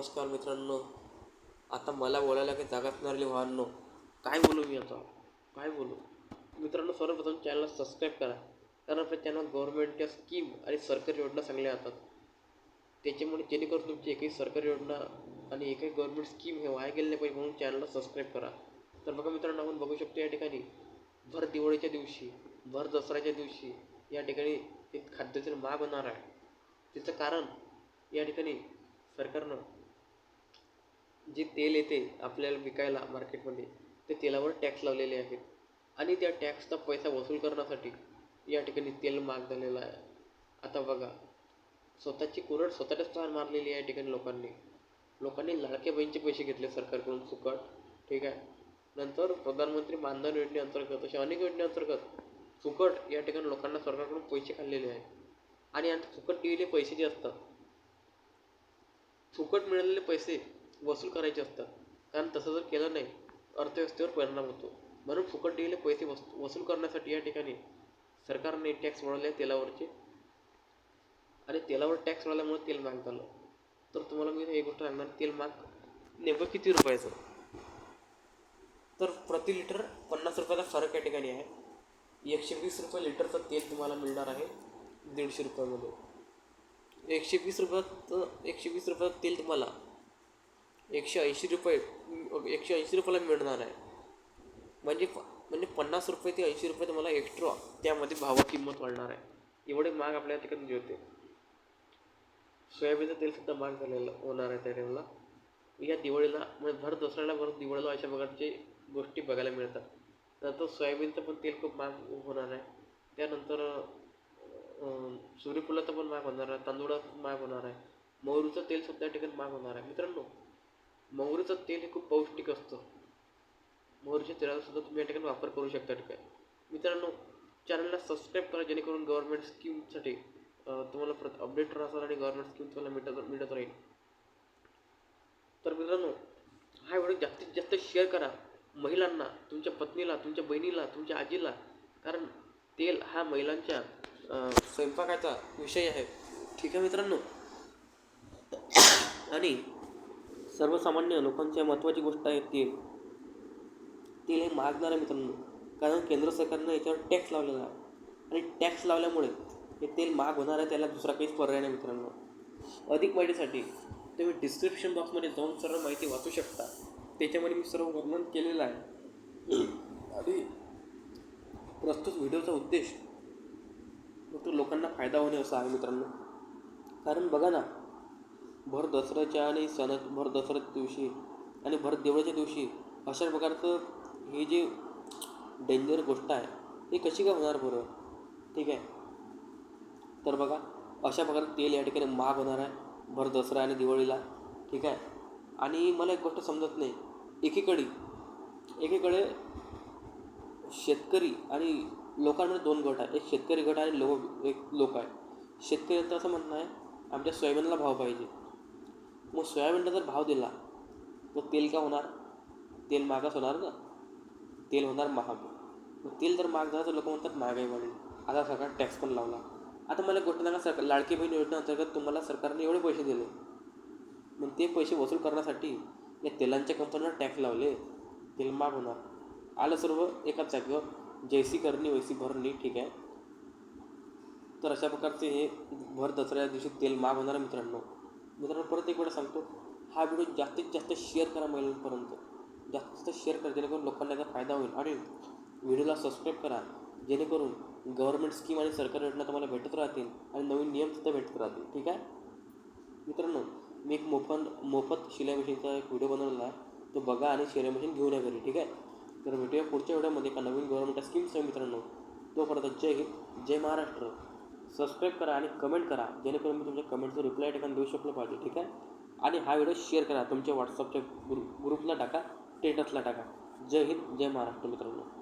नमस्कार मित्रांनो. आता मला बोलायला काही जागाच नाही वाहनो काय बोलू मी आता? काय बोलू? मित्रांनो सर्वप्रथम चॅनलला सबस्क्राईब करा. कारण आपल्या चॅनल गव्हर्नमेंटच्या स्कीम आणि सरकारी योजना चांगल्या जातात त्याच्यामुळे जेणेकरून तुमची एकही सरकारी योजना आणि एकही गव्हर्नमेंट स्कीम हे वाया गेले नाही पाहिजे म्हणून चॅनलला सबस्क्राईब करा. तर बघा मित्रांनो आपण बघू शकतो या ठिकाणी भर दिवाळीच्या दिवशी भर दसऱ्याच्या दिवशी या ठिकाणी एक खाद्यतेल माग होणार आहे. त्याचं कारण या ठिकाणी सरकारनं जे तेल येते आपल्याला विकायला मार्केटमध्ये ते तेलावर टॅक्स लावलेले आहेत. आणि त्या टॅक्सचा पैसा वसूल करण्यासाठी या ठिकाणी तेल महाग झालेलं आहे. आता बघा स्वतःची कुरड स्वतःच्याच ठार मारलेली आहे या ठिकाणी लोकांनी. लोकांनी लाडक्या बहिणीचे पैसे घेतले सरकारकडून फुकट ठीक आहे? नंतर प्रधानमंत्री मानधन योजनेअंतर्गत अशा अनेक योजनेअंतर्गत फुकट या ठिकाणी लोकांना सरकारकडून पैसे खाल्लेले आहेत. आणि आता फुकट दिलेले पैसे जे असतात फुकट मिळालेले पैसे वसूल करायचे असतात. कारण तसं जर केलं नाही अर्थव्यवस्थेवर परिणाम होतो. म्हणून फुकट दिलेले पैसे वस वसूल करण्यासाठी या ठिकाणी सरकारने टॅक्स वाढवले तेलावरचे. आणि तेलावर टॅक्स वाढवल्यामुळे तेल महाग झालं. तर तुम्हाला मी एक गोष्ट सांगणार तेल महाग नेमकं किती रुपयाचं? तर प्रति लिटर पन्नास रुपयाचा फरक या ठिकाणी आहे. एकशे वीस रुपये लिटरचं तेल तुम्हाला मिळणार आहे दीडशे रुपयामध्ये. एकशे वीस रुपयात एकशे वीस रुपयात तेल तुम्हाला एकशे ऐंशी रुपये एकशे ऐंशी रुपयाला मिळणार आहे. म्हणजे प म्हणजे पन्नास रुपये ते ऐंशी रुपये तुम्हाला एक्स्ट्रा त्यामध्ये भावा किंमत वाढणार आहे. एवढे महाग आपल्या ठिकाणी जे होते. सोयाबीनचं तेलसुद्धा महाग झालेलं होणार आहे त्या टाईमला या दिवाळीला म्हणजे भर दसऱ्याला भर दिवाळीला अशा प्रकारचे गोष्टी बघायला मिळतात. नंतर सोयाबीनचं पण तेल खूप महाग होणार आहे. त्यानंतर सूर्यफुलाचं पण महाग होणार आहे. तांदूळाचं महाग होणार आहे. मोहरूचं तेल सुद्धा ठिकाणी महाग होणार आहे. मित्रांनो मोहरीचं तेल हे खूप पौष्टिक असतं. मोहरीच्या तेलाचा सुद्धा तुम्ही या ठिकाणी वापर करू शकता ठीक आहे मित्रांनो चॅनलला सबस्क्राईब करा जेणेकरून गव्हर्नमेंट स्कीमसाठी तुम्हाला प्रत अपडेट राहतात आणि गव्हर्नमेंट स्कीम तुम्हाला मिळत मिळत राहील. तर मित्रांनो हा व्हिडिओ जास्तीत जास्त शेअर करा. महिलांना तुमच्या पत्नीला तुमच्या बहिणीला तुमच्या आजीला. कारण तेल हा महिलांच्या स्वयंपाकाचा विषय आहे. ठीक आहे मित्रांनो? आणि सर्वसामान्य लोकांच्या महत्त्वाची गोष्ट आहे तेल. तेल हे महागणार आहे मित्रांनो. कारण केंद्र सरकारनं याच्यावर टॅक्स लावलेला आहे. आणि टॅक्स लावल्यामुळे हे तेल महाग होणार आहे त्याला दुसरा काहीच पर्याय नाही मित्रांनो. अधिक माहितीसाठी तुम्ही डिस्क्रिप्शन बॉक्समध्ये जाऊन सर्व माहिती वाचू शकता. त्याच्यामध्ये मी सर्व वर्णन केलेलं आहे. आणि प्रस्तुत व्हिडिओचा उद्देश फक्त लोकांना फायदा होणे असा आहे मित्रांनो. कारण बघा ना भर दसऱ्याच्या आणि सणा भर दसऱ्याच्या दिवशी आणि भर देवळाच्या दिवशी अशा प्रकारचं हे जे डेंजर गोष्ट आहे ती कशी काय होणार बरं? ठीक आहे? तर बघा अशा प्रकारे तेल या ठिकाणी महाग होणार आहे भर दसरा आणि दिवाळीला. ठीक आहे? आणि मला एक गोष्ट समजत नाही. एकीकडे एकीकडे शेतकरी आणि लोकांमध्ये दोन गट आहे. एक शेतकरी गट आहे लोक एक लोक आहे. शेतकऱ्यांचं असं म्हणणं आहे आमच्या सोयाबीनला भाव पाहिजे. मग सोयाबीनला जर भाव दिला तर तेल का होणार? तेल महागच होणार ना? तेल होणार महाग. मग तेल जर महाग झालं तर लोक म्हणतात महागाई वाढली. आता सरकार टॅक्स पण लावला. आता मला गोष्ट सांगा सरकार लाडकी बहीण योजनेअंतर्गत तुम्हाला सरकारने एवढे पैसे दिले. मग ते पैसे वसूल करण्यासाठी या तेलांच्या कंपनीवर टॅक्स लावले. तेल महाग होणार. आलं सर्व एकाच जागेवर. जैसी करणी वैसी भरणी ठीक आहे. तर अशा प्रकारचे हे भर दसऱ्या दिवशी तेल महाग होणार मित्रांनो. मित्रांनो परत एक वेळा सांगतो. हा व्हिडिओ जास्तीत जास्त शेअर करा महिलांपर्यंत. जास्तीत जास्त शेअर करा जेणेकरून लोकांना याचा फायदा होईल. आणि व्हिडिओला सबस्क्राईब करा. जेणेकरून गव्हर्नमेंट स्कीम आणि सरकारी योजना तुम्हाला भेटत राहतील आणि नवीन नियमसुद्धा भेटत राहतील. ठीक आहे? मित्रांनो मी एक मोफत मोफत शिलाई मशीनचा एक व्हिडिओ बनवलेला आहे. तो बघा आणि शिलाई मशीन घेऊन या घरी. ठीक आहे? तर भेटूया पुढच्या व्हिडिओमध्ये एका नवीन गव्हर्नमेंट स्कीम्स मित्रांनो. तोपर्यंत जय हिंद जय महाराष्ट्र. सबस्क्राईब करा आणि कमेंट करा. जेणेकरून मी तुमच्या कमेंटचं रिप्लाय ठिकाणी देऊ शकलो पाहिजे ठीक आहे? आणि हा व्हिडिओ शेअर करा. तुमच्या व्हॉट्सअपच्या ग्रुप ग्रुपला टाका स्टेटसला टाका. जय हिंद जय महाराष्ट्र मित्रांनो.